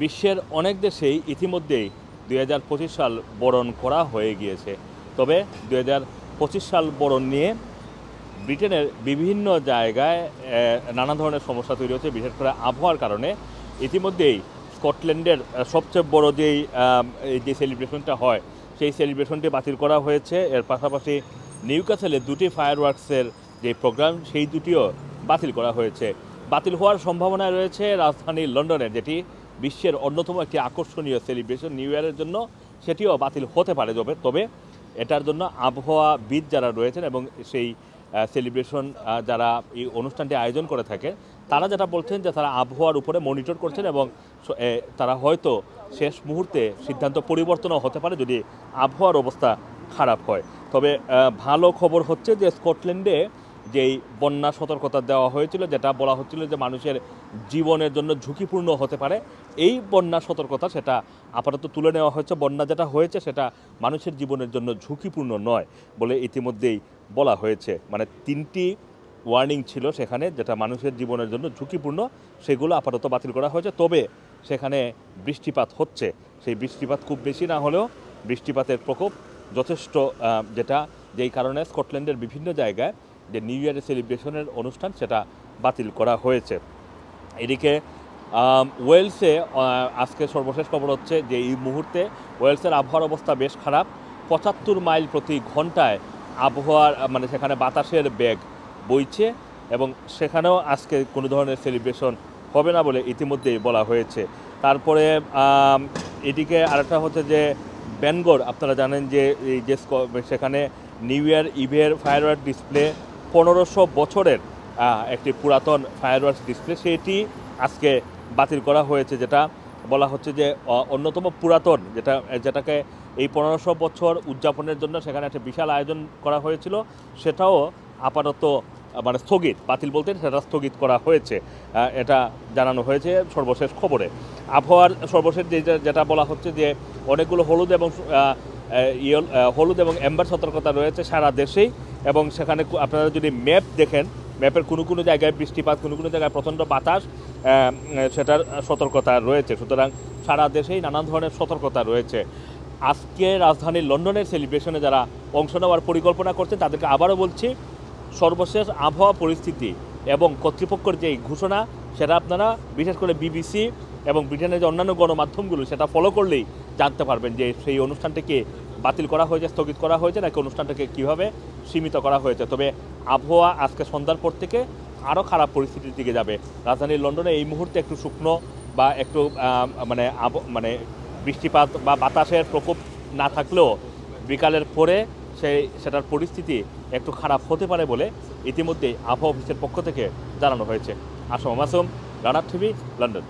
বিশ্বের অনেক দেশেই ইতিমধ্যেই দুই হাজার পঁচিশ সাল বরণ করা হয়ে গিয়েছে। তবে দুই হাজার পঁচিশ সাল বরণ নিয়ে ব্রিটেনের বিভিন্ন জায়গায় নানা ধরনের সমস্যা তৈরি হচ্ছে, বিশেষ করে আবহাওয়ার কারণে। ইতিমধ্যেই স্কটল্যান্ডের সবচেয়ে বড় যেই যে সেলিব্রেশনটা হয়, সেই সেলিব্রেশনটি বাতিল করা হয়েছে। এর পাশাপাশি নিউক্যাসেলে দুটি ফায়ার ওয়ার্কসের যে প্রোগ্রাম, সেই দুটিও বাতিল করা হয়েছে। বাতিল হওয়ার সম্ভাবনা রয়েছে রাজধানী লন্ডনের যেটি বিশ্বের অন্যতম একটি আকর্ষণীয় সেলিব্রেশন নিউ ইয়ারের জন্য সেটিও বাতিল হতে পারে তবে তবে এটার জন্য আবহাওয়াবিদ যারা রয়েছেন এবং সেই সেলিব্রেশন যারা এই অনুষ্ঠানটি আয়োজন করে থাকে, তারা যেটা বলছেন যে তারা আবহাওয়ার উপরে মনিটর করছেন এবং তারা হয়তো শেষ মুহূর্তে সিদ্ধান্ত পরিবর্তনও হতে পারে যদি আবহাওয়ার অবস্থা খারাপ হয়। তবে ভালো খবর হচ্ছে যে স্কটল্যান্ডে যেই বন্যা সতর্কতা দেওয়া হয়েছিল, যেটা বলা হচ্ছিল যে মানুষের জীবনের জন্য ঝুঁকিপূর্ণ হতে পারে, এই বন্যা সতর্কতা সেটা আপাতত তুলে নেওয়া হয়েছে। বন্যা যেটা হয়েছে সেটা মানুষের জীবনের জন্য ঝুঁকিপূর্ণ নয় বলে ইতিমধ্যেই বলা হয়েছে। মানে তিনটি ওয়ার্নিং ছিল সেখানে, যেটা মানুষের জীবনের জন্য ঝুঁকিপূর্ণ, সেগুলো আপাতত বাতিল করা হয়েছে। তবে সেখানে বৃষ্টিপাত হচ্ছে। সেই বৃষ্টিপাত খুব বেশি না হলেও বৃষ্টিপাতের প্রকোপ যথেষ্ট যেটা যেই কারণে স্কটল্যান্ডের বিভিন্ন জায়গায় যে নিউ ইয়ারের সেলিব্রেশনের অনুষ্ঠান সেটা বাতিল করা হয়েছে। এদিকে ওয়েলসে আজকে সর্বশেষ খবর হচ্ছে যে এই মুহূর্তে ওয়েলসের আবহাওয়ার অবস্থা বেশ খারাপ। পঁচাত্তর মাইল প্রতি ঘন্টায় আবহাওয়ার মানে সেখানে বাতাসের বেগ বইছে এবং সেখানেও আজকে কোনো ধরনের সেলিব্রেশন হবে না বলে ইতিমধ্যেই বলা হয়েছে। তারপরে এদিকে আরেকটা হচ্ছে যে ব্যানগর আপনারা জানেন যে এই যে সেখানে নিউ ইয়ার ইভের ফায়ারওয়ার্ক ডিসপ্লে পনেরোশো বছরের একটি পুরাতন ফায়ারওয়ার্কস ডিসপ্লে সেটি আজকে বাতিল করা হয়েছে, যেটা বলা হচ্ছে যে অন্যতম পুরাতন, যেটা, যেটাকে এই পনেরোশো বছর উদযাপনের জন্য সেখানে একটা বিশাল আয়োজন করা হয়েছিল। সেটাও আপাতত মানে স্থগিত, বাতিল বলতে সেটা স্থগিত করা হয়েছে এটা জানানো হয়েছে সর্বশেষ খবরে। আবহাওয়ার সর্বশেষ যেটা যেটা বলা হচ্ছে যে, অনেকগুলো হলুদ এবং হলুদ এবং এম্বার সতর্কতা রয়েছে সারা দেশেই। এবং সেখানে আপনারা যদি ম্যাপ দেখেন ম্যাপের কোনো কোনো জায়গায় বৃষ্টিপাত, কোনো কোনো জায়গায় প্রচণ্ড বাতাস সেটার সতর্কতা রয়েছে। সুতরাং সারা দেশেই নানান ধরনের সতর্কতা রয়েছে। আজকে রাজধানী লন্ডনের সেলিব্রেশনে যারা অংশ নেওয়ার পরিকল্পনা করছেন, তাদেরকে আবারও বলছি, সর্বশেষ আবহাওয়া পরিস্থিতি এবং কর্তৃপক্ষের যে ঘোষণা, সেটা আপনারা বিশেষ করে বিবিসি এবং ব্রিটেনের যে অন্যান্য গণমাধ্যমগুলো, সেটা ফলো করলেই জানতে পারবেন যে সেই অনুষ্ঠানটাকে বাতিল করা হয়েছে, স্থগিত করা হয়েছে, নাকি অনুষ্ঠানটাকে কীভাবে সীমিত করা হয়েছে? তবে আবহাওয়া আজকে সন্ধ্যার পর থেকে আরও খারাপ পরিস্থিতির দিকে যাবে। রাজধানী লন্ডনে এই মুহূর্তে একটু শুকনো বা একটু মানে মানে বৃষ্টিপাত বা বাতাসের প্রকোপ না থাকলেও বিকালের পরে সেই, সেটার পরিস্থিতি একটু খারাপ হতে পারে বলে ইতিমধ্যেই আবহাওয়া অফিসের পক্ষ থেকে জানানো হয়েছে। আসম মাসুম, রানার টিভি, লন্ডন।